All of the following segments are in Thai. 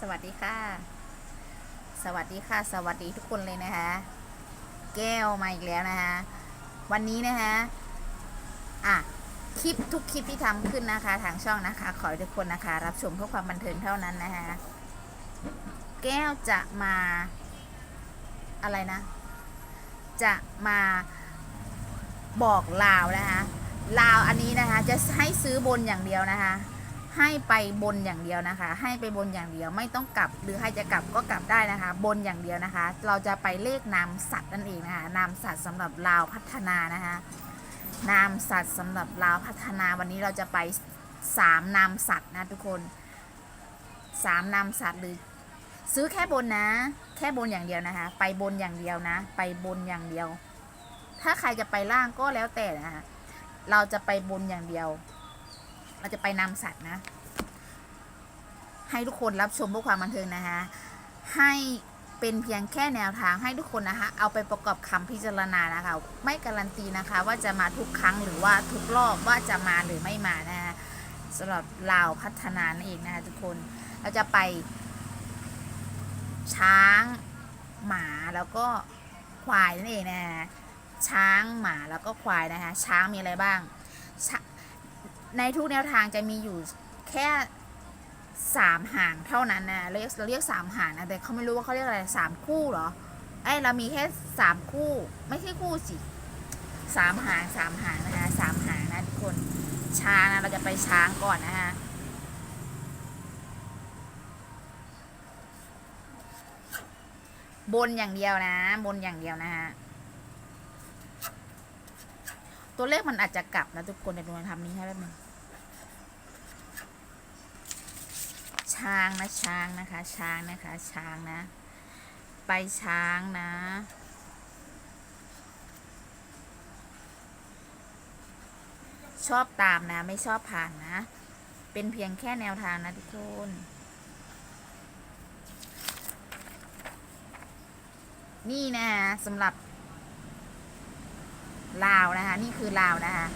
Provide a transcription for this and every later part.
สวัสดีค่ะ สวัสดีค่ะ สวัสดีทุกคนเลยนะคะ แก้วมาอีกแล้วนะคะวันนี้นะคะอะคลิปทุกคลิปที่ทำขึ้นนะคะ ทางช่องนะคะ ขอให้ทุกคนนะคะ รับชมเพื่อความบันเทิงเท่านั้นนะคะ แก้วจะมาอะไรนะ จะมาบอกลาวนะคะลาวอันนี้นะคะ จะให้ซื้อบนอย่างเดียวนะคะ ให้ไปบนอย่างเดียวนะคะ ให้ไปบนอย่างเดียวไม่ต้องกลับ หรือใครจะกลับก็กลับได้นะคะ บนอย่างเดียวนะคะ เราจะไปเลขนามสัตว์นั่นเองนะคะนามสัตว์สำหรับลาวพัฒนานะคะนามสัตว์สำหรับลาวพัฒนาวันนี้เราจะไปสามนามสัตว์นะทุกคนสามนามสัตว์หรือซื้อแค่บนนะ แค่บนอย่างเดียวนะคะ ไปบนอย่างเดียวนะ ไปบนอย่างเดียว ถ้าใครจะไปล่างก็แล้วแต่นะคะเราจะไปบนอย่างเดียว เราจะไปนำสัตว์นะ ให้ทุกคนรับชมเพื่อความบันเทิงนะคะ ให้เป็นเพียงแค่แนวทางให้ทุกคนนะคะ เอาไปประกอบคำพิจารณานะคะ ไม่การันตีนะคะ ว่าจะมาทุกครั้งหรือว่าทุกรอบว่าจะมาหรือไม่มานะคะสำหรับลาวพัฒนานั่นเองนะคะทุกคนเราจะไป ช้างหมาแล้วก็ควายนั่นเองนะคะช้างหมาแล้วก็ควายนะคะ ช้างมีอะไรบ้าง ในทุกแนวทางจะมีอยู่แค่สามหางเท่านั้นนะเรียกเราเรียกสามหางนะแต่เขาไม่รู้ว่าเขาเรียกอะไรสามคู่เหรอไอเรามีแค่สามคู่ ไม่ใช่คู่สิสามหางสามหางนะคะสามหางนะทุกคนช้างนะเราจะไปช้างก่อนนะคะบนอย่างเดียวนะ บนอย่างเดียวนะฮะตัวเลขมันอาจจะกลับนะทุกคนในดวงทำนี้ให้แป๊บนึง ช้างนะช้างนะคะ ช้างนะคะ ช้างนะ ไปช้างนะชอบตามนะ ไม่ชอบผ่านนะ เป็นเพียงแค่แนวทางนะทุกคน นี่นะสำหรับลาวนะคะ นี่คือลาวนะคะ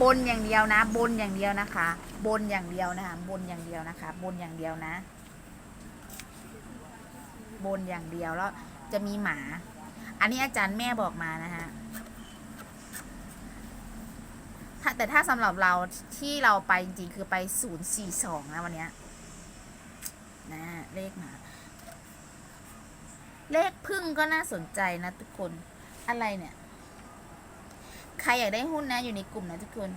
บนอย่างเดียวนะ บนอย่างเดียวนะคะ บนอย่างเดียวนะคะบนอย่างเดียวนะคะ บนอย่างเดียวนะ บนอย่างเดียวแล้วจะมีหมา อันนี้อาจารย์แม่บอกมานะคะแต่ถ้าสำหรับเราที่เราไปจริงๆคือไปศูนย์สี่สองนะวันเนี้ยนะเลขหมา เลขพึ่งก็น่าสนใจนะทุกคนอะไรเนี่ย ใครอยากได้หุ้นนะ อยู่ในกลุ่มนะทุกคน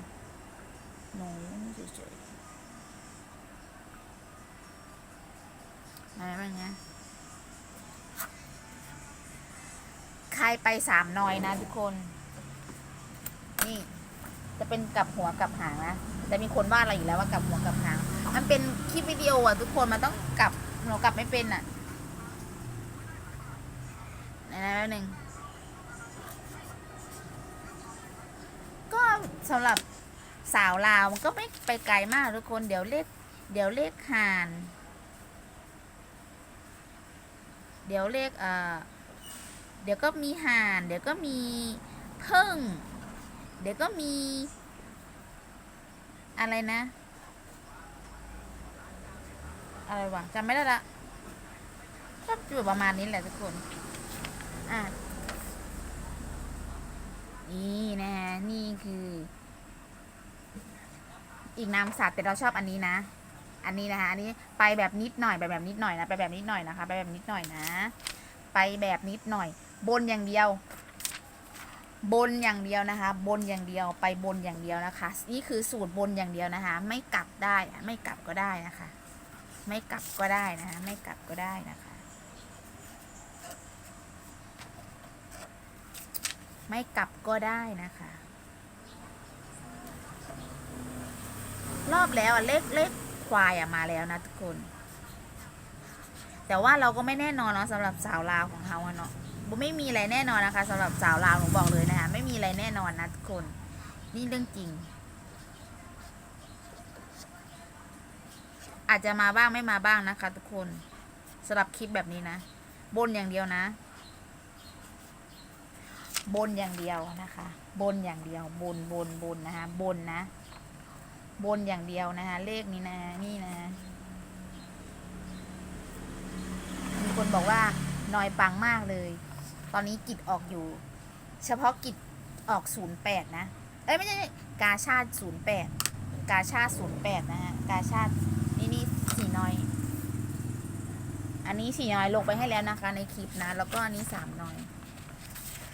หนูเฉยๆอะไรบ้างนะใครไปสามนอยนะทุกคน นี่ จะเป็นกลับหัวกลับหางนะแต่มีคนว่าอะไรอยู่แล้วว่ากลับหัวกลับหาง มันเป็นคลิปวิดีโออะทุกคนมันต้องกลับหนูกลับไม่เป็นอะไหนๆแป๊บนึง สำหรับสาวลาวมันก็ไม่ไปไกลมากทุกคนเดี๋ยวเลขเดี๋ยวเลขห่าน เดี๋ยวเลขเอ่อเดี๋ยวก็มีห่าน เดี๋ยวก็มีเพิ่ง เดี๋ยวก็มี อะไรนะ อะไรวะจำไม่ได้ละก็อยู่ประมาณนี้แหละทุกคน อะ นี่นะฮะนี่คือ อีกนามสัตว์แต่เราชอบอันนี้นะ อันนี้นะคะอันนี้ไปแบบนิดหน่อยไปแบบนิดหน่อยนะไปแบบนิดหน่อยนะคะ ไปแบบนิดหน่อยนะ ไปแบบนิดหน่อย บนอย่างเดียว บนอย่างเดียวนะคะ บนอย่างเดียวไปบนอย่างเดียวนะคะ นี่คือสูตรบนอย่างเดียวนะคะ ไม่กลับได้ไม่กลับก็ได้นะคะ ไม่กลับก็ได้นะคะไม่กลับก็ได้นะคะ ไม่กลับก็ได้นะคะ รอบแล้วอะเลขเลขควายอะมาแล้วนะทุกคน แต่ว่าเราก็ไม่แน่นอนเนาะสำหรับสาวลาวของเขาเนาะไม่มีอะไรแน่นอนนะคะสำหรับสาวลาวหนูบอกเลยนะคะไม่มีอะไรแน่นอนนะทุกคน นี่เรื่องจริง อาจจะมาบ้างไม่มาบ้างนะคะ ทุกคนสำหรับคลิปแบบนี้นะ บนอย่างเดียวนะ บนอย่างเดียวนะคะ บนอย่างเดียว บนบนบนนะคะ บนนะ บนอย่างเดียวนะคะ เลขนี้นะนี่นะ มีคนบอกว่านอยปังมากเลย ตอนนี้กิจออกอยู่ เฉพาะกิจออก08นย์แปดนะ เอ้ยไม่ใช่กาชาติ08กาชาติ08นะฮะ กาชาตินี่นี่สีน้อย อันนี้สีน้อยลงไปให้แล้วนะคะในคลิปนะ แล้วก็อันนี้สามน้อย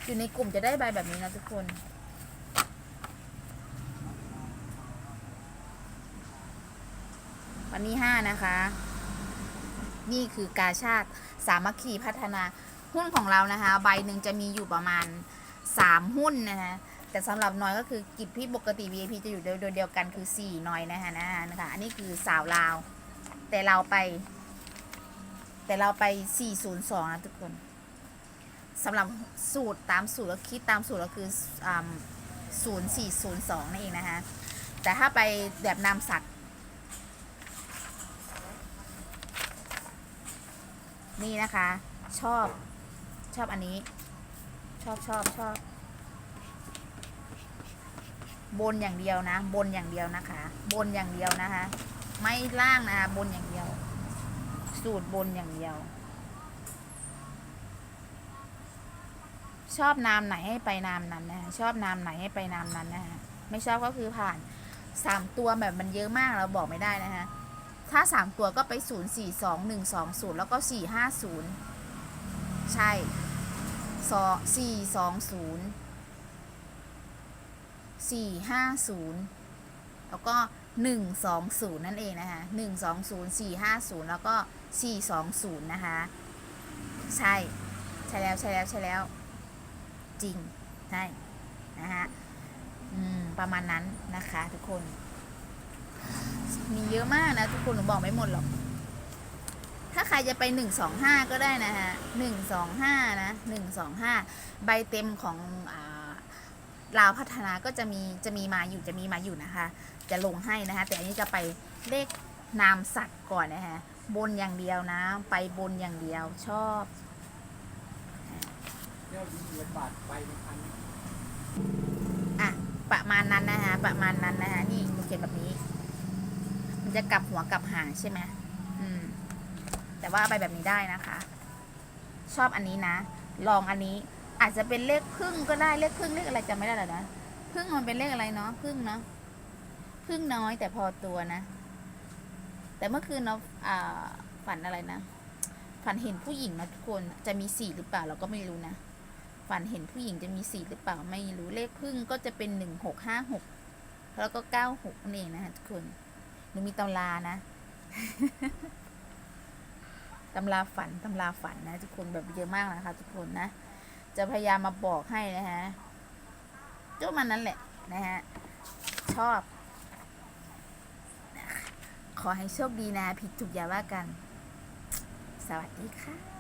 อยู่ในกลุ่มจะได้ใบแบบนี้นะทุกคน วันนี้ห้านะคะ นี่คือกาชาติสามัคคีพัฒนาหุ้นของเรานะคะ ใบหนึ่งจะมีอยู่ประมาณสามหุ้นนะคะแต่สำหรับน้อยก็คือกิจพี่ปกติ VIP จะอยู่โดยเดียวกันคือสี่น้อยนะคะนะนะคะอันนี้คือสาวลาว แต่เราไป แต่เราไป 402 นะทุกคน สำหรับสูตรตามสูตรแล้วคิดตามสูตรก็คืออ่า0402นั่นเองนะคะ แต่ถ้าไปแบบนามสัตว์ นี่นะคะ ชอบชอบอันนี้ ชอบชอบชอบบนอย่างเดียวนะ บนอย่างเดียวนะคะ บนอย่างเดียวนะคะ ไม่ล่างนะคะ บนอย่างเดียว สูตรบนอย่างเดียว ชอบนามไหนให้ไปนามนั้นนะคะชอบนามไหนให้ไปนามนั้นนะคะไม่ชอบก็คือผ่านสามตัวแบบมันเยอะมากเราบอกไม่ได้นะคะถ้าสามตัวก็ไปศูนย์สี่สองหนึ่งสองศูนย์แล้วก็สี่ห้าศูนย์ใช่สองสี่สองศูนย์สี่ห้าศูนย์แล้วก็หนึ่งสองศูนย์นั่นเองนะคะหนึ่งสองศูนย์สี่ห้าศูนย์แล้วก็สี่สองศูนย์นะคะ ใช่ ใช่แล้วใช่แล้วใช่แล้ว จริงใช่นะฮะอืมประมาณนั้นนะคะทุกคน มีเยอะมากนะทุกคนหนูบอกไม่หมดหรอก ถ้าใครจะไปหนึ่งสองห้าก็ได้นะฮะหนึ่งสองห้านะหนึ่งสองห้าใบเต็มของอลาวพัฒนาก็จะมีจะมีมาอยู่จะมีมาอยู่นะคะ จะลงให้นะคะแต่อันนี้จะไปเลขนามสัตว์ก่อนนะคะบนอย่างเดียวนะ ไปบนอย่างเดียวชอบ อะประมาณนั้นนะคะประมาณนั้นนะคะนี่หนูเขียนแบบนี้ มันจะกลับหัวกลับหางใช่ไหมอืม แต่ว่าไปแบบนี้ได้นะคะ ชอบอันนี้นะ ลองอันนี้ อาจจะเป็นเลขพึ่งก็ได้เลขพึ่งเลขอะไรจำไม่ได้แล้วนะพึ่งมันเป็นเลขอะไรเนาะพึ่งเนาะพึ่งน้อยแต่พอตัวนะ แต่เมื่อคืนเราอ่าฝันอะไรนะฝันเห็นผู้หญิงนะทุกคนจะมีสี่หรือเปล่าเราก็ไม่รู้นะ ฝันเห็นผู้หญิงจะมีสี่หรือเปล่าไม่รู้เลขพึ่งก็จะเป็นหนึ่งหกห้าหกแล้วก็เก้าหกนั่นเองนะคะทุกคนหนูมีตำรานะตำราฝันตำราฝันนะทุกคนแบบเยอะมากนะคะ ทุกคนนะ จะพยายามมาบอกให้นะฮะก็มันนั้นแหละนะฮะชอบ ขอให้โชคดีนะ ผิดถูกอย่าว่ากัน สวัสดีค่ะ